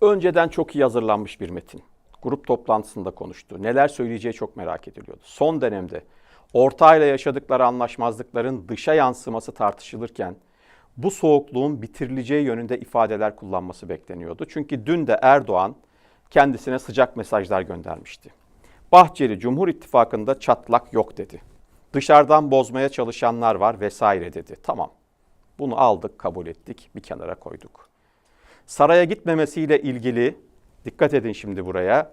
Önceden çok iyi hazırlanmış bir metin. Grup toplantısında konuştu. Neler söyleyeceği çok merak ediliyordu. Son dönemde ortağıyla yaşadıkları anlaşmazlıkların dışa yansıması tartışılırken bu soğukluğun bitirileceği yönünde ifadeler kullanması bekleniyordu. Çünkü dün de Erdoğan kendisine sıcak mesajlar göndermişti. Bahçeli Cumhur İttifakı'nda çatlak yok dedi. Dışarıdan bozmaya çalışanlar var vesaire dedi. Tamam. Bunu aldık, kabul ettik, bir kenara koyduk. Saraya gitmemesiyle ilgili dikkat edin şimdi buraya.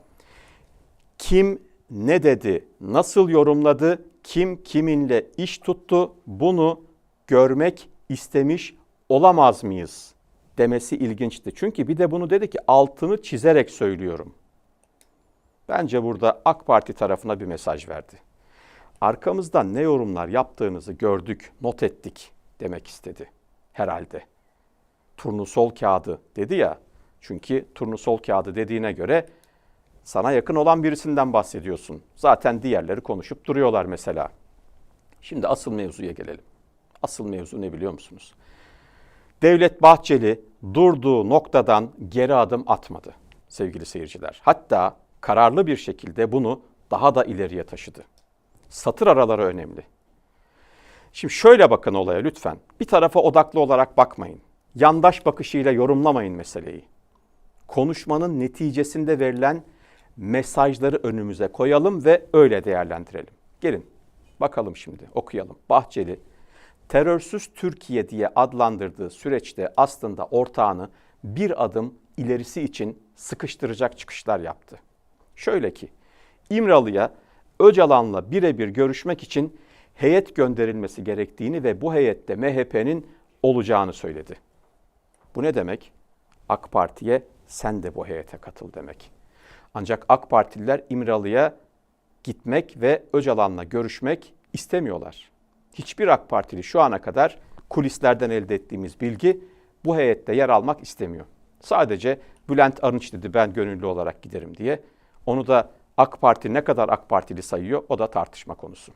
Kim ne dedi, nasıl yorumladı, kim kiminle iş tuttu bunu görmek istemiş olamaz mıyız demesi ilginçti. Çünkü bir de bunu dedi ki altını çizerek söylüyorum. Bence burada AK Parti tarafına bir mesaj verdi. Arkamızdan ne yorumlar yaptığınızı gördük, not ettik demek istedi herhalde. Turnusol kağıdı dedi ya. Çünkü turnusol kağıdı dediğine göre sana yakın olan birisinden bahsediyorsun. Zaten diğerleri konuşup duruyorlar mesela. Şimdi asıl mevzuya gelelim. Asıl mevzu ne biliyor musunuz? Devlet Bahçeli durduğu noktadan geri adım atmadı sevgili seyirciler. Hatta kararlı bir şekilde bunu daha da ileriye taşıdı. Satır araları önemli. Şimdi şöyle bakın olaya lütfen. Bir tarafa odaklı olarak bakmayın. Yandaş bakışıyla yorumlamayın meseleyi. Konuşmanın neticesinde verilen mesajları önümüze koyalım ve öyle değerlendirelim. Gelin bakalım şimdi okuyalım. Bahçeli terörsüz Türkiye diye adlandırdığı süreçte aslında ortağını bir adım ilerisi için sıkıştıracak çıkışlar yaptı. Şöyle ki İmralı'ya Öcalan'la birebir görüşmek için heyet gönderilmesi gerektiğini ve bu heyette MHP'nin olacağını söyledi. Bu ne demek? AK Parti'ye sen de bu heyete katıl demek. Ancak AK Partililer İmralı'ya gitmek ve Öcalan'la görüşmek istemiyorlar. Hiçbir AK Partili şu ana kadar kulislerden elde ettiğimiz bilgi bu heyette yer almak istemiyor. Sadece Bülent Arınç dedi ben gönüllü olarak giderim diye. Onu da AK Parti ne kadar AK Partili sayıyor o da tartışma konusu.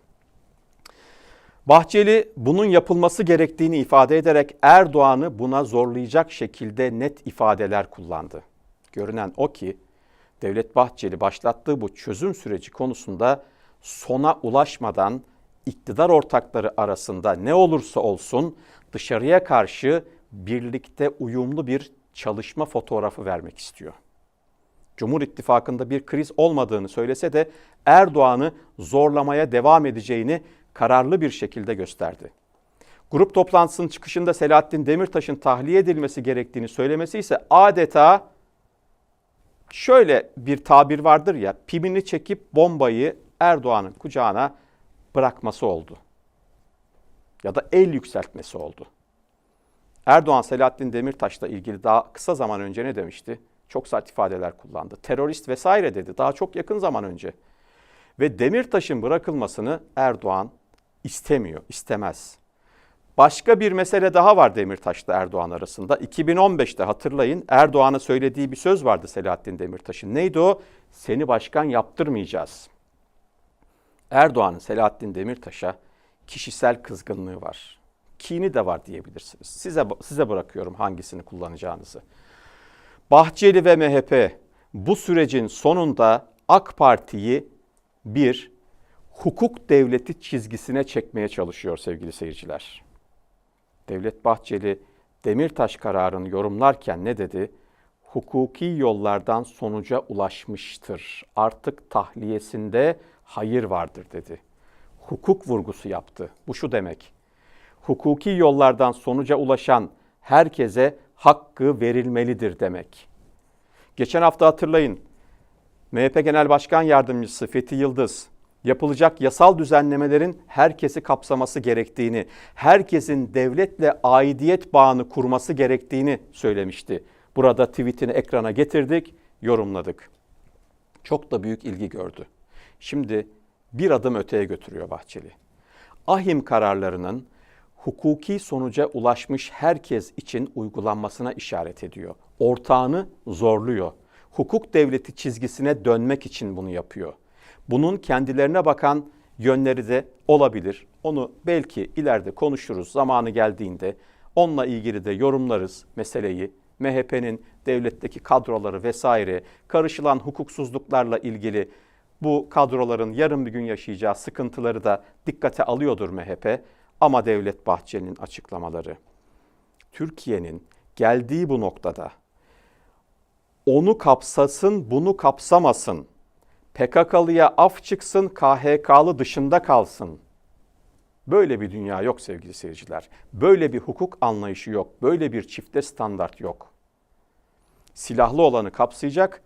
Bahçeli bunun yapılması gerektiğini ifade ederek Erdoğan'ı buna zorlayacak şekilde net ifadeler kullandı. Görünen o ki Devlet Bahçeli başlattığı bu çözüm süreci konusunda sona ulaşmadan iktidar ortakları arasında ne olursa olsun dışarıya karşı birlikte uyumlu bir çalışma fotoğrafı vermek istiyor. Cumhur İttifakı'nda bir kriz olmadığını söylese de Erdoğan'ı zorlamaya devam edeceğini kararlı bir şekilde gösterdi. Grup toplantısının çıkışında Selahattin Demirtaş'ın tahliye edilmesi gerektiğini söylemesi ise adeta şöyle bir tabir vardır ya, pimini çekip bombayı Erdoğan'ın kucağına bırakması oldu. Ya da el yükseltmesi oldu. Erdoğan Selahattin Demirtaş'la ilgili daha kısa zaman önce ne demişti? Çok sert ifadeler kullandı. Terörist vesaire dedi daha çok yakın zaman önce. Ve Demirtaş'ın bırakılmasını Erdoğan istemiyor, istemez. Başka bir mesele daha var Demirtaş'la Erdoğan arasında. 2015'te hatırlayın Erdoğan'a söylediği bir söz vardı Selahattin Demirtaş'ın. Neydi o? Seni başkan yaptırmayacağız. Erdoğan'ın Selahattin Demirtaş'a kişisel kızgınlığı var. Kini de var diyebilirsiniz. Size size bırakıyorum hangisini kullanacağınızı. Bahçeli ve MHP bu sürecin sonunda AK Parti'yi bir hukuk devleti çizgisine çekmeye çalışıyor sevgili seyirciler. Devlet Bahçeli Demirtaş kararını yorumlarken ne dedi? Hukuki yollardan sonuca ulaşmıştır. Artık tahliyesinde hayır vardır dedi. Hukuk vurgusu yaptı. Bu şu demek. Hukuki yollardan sonuca ulaşan herkese hakkı verilmelidir demek. Geçen hafta hatırlayın. MHP Genel Başkan Yardımcısı Fethi Yıldız yapılacak yasal düzenlemelerin herkesi kapsaması gerektiğini, herkesin devletle aidiyet bağını kurması gerektiğini söylemişti. Burada tweetini ekrana getirdik, yorumladık. Çok da büyük ilgi gördü. Şimdi bir adım öteye götürüyor Bahçeli. Ahim kararlarının hukuki sonuca ulaşmış herkes için uygulanmasına işaret ediyor. Ortağını zorluyor. Hukuk devleti çizgisine dönmek için bunu yapıyor. Bunun kendilerine bakan yönleri de olabilir. Onu belki ileride konuşuruz zamanı geldiğinde. Onunla ilgili de yorumlarız meseleyi. MHP'nin devletteki kadroları vesaire karışılan hukuksuzluklarla ilgili bu kadroların yarın bir gün yaşayacağı sıkıntıları da dikkate alıyordur MHP. Ama Devlet Bahçeli'nin açıklamaları Türkiye'nin geldiği bu noktada onu kapsasın, bunu kapsamasın. PKK'lıya af çıksın, KHK'lı dışında kalsın. Böyle bir dünya yok sevgili seyirciler. Böyle bir hukuk anlayışı yok. Böyle bir çifte standart yok. Silahlı olanı kapsayacak,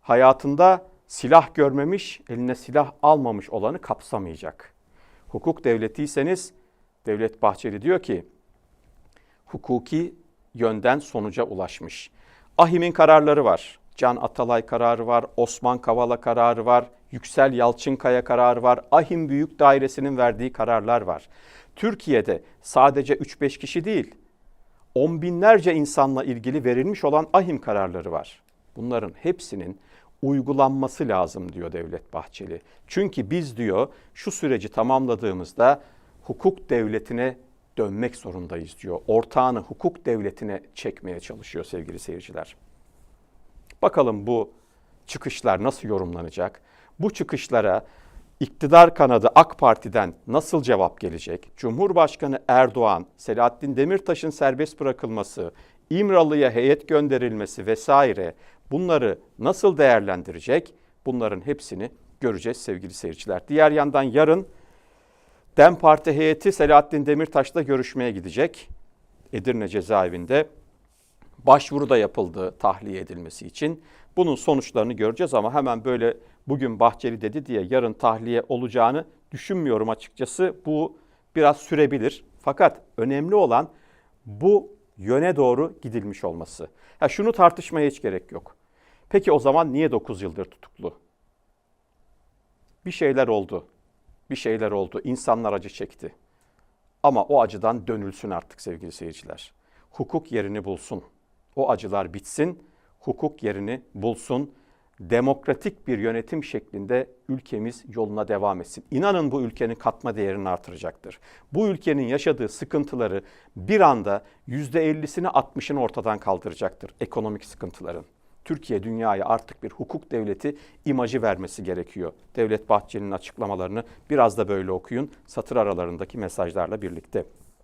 hayatında silah görmemiş, eline silah almamış olanı kapsamayacak. Hukuk devletiyseniz Devlet Bahçeli diyor ki hukuki yönden sonuca ulaşmış. Ahim'in kararları var. Can Atalay kararı var, Osman Kavala kararı var, Yüksel Yalçınkaya kararı var, Ahim Büyük Dairesi'nin verdiği kararlar var. Türkiye'de sadece 3-5 kişi değil, on binlerce insanla ilgili verilmiş olan ahim kararları var. Bunların hepsinin uygulanması lazım diyor Devlet Bahçeli. Çünkü biz diyor şu süreci tamamladığımızda hukuk devletine dönmek zorundayız diyor. Ortağını hukuk devletine çekmeye çalışıyor sevgili seyirciler. Bakalım bu çıkışlar nasıl yorumlanacak? Bu çıkışlara iktidar kanadı AK Parti'den nasıl cevap gelecek? Cumhurbaşkanı Erdoğan, Selahattin Demirtaş'ın serbest bırakılması, İmralı'ya heyet gönderilmesi vesaire bunları nasıl değerlendirecek? Bunların hepsini göreceğiz sevgili seyirciler. Diğer yandan yarın DEM Parti heyeti Selahattin Demirtaş'la görüşmeye gidecek. Edirne cezaevinde başvuru da yapıldı tahliye edilmesi için. Bunun sonuçlarını göreceğiz ama hemen böyle bugün Bahçeli dedi diye yarın tahliye olacağını düşünmüyorum açıkçası. Bu biraz sürebilir. Fakat önemli olan bu yöne doğru gidilmiş olması. Ha şunu tartışmaya hiç gerek yok. Peki o zaman niye 9 yıldır tutuklu? Bir şeyler oldu. Bir şeyler oldu. İnsanlar acı çekti. Ama o acıdan dönülsün artık sevgili seyirciler. Hukuk yerini bulsun. O acılar bitsin. Hukuk yerini bulsun. Demokratik bir yönetim şeklinde ülkemiz yoluna devam etsin. İnanın bu ülkenin katma değerini artıracaktır. Bu ülkenin yaşadığı sıkıntıları bir anda %50'sini 60'ını ortadan kaldıracaktır ekonomik sıkıntıların. Türkiye dünyaya artık bir hukuk devleti imajı vermesi gerekiyor. Devlet Bahçeli'nin açıklamalarını biraz da böyle okuyun satır aralarındaki mesajlarla birlikte.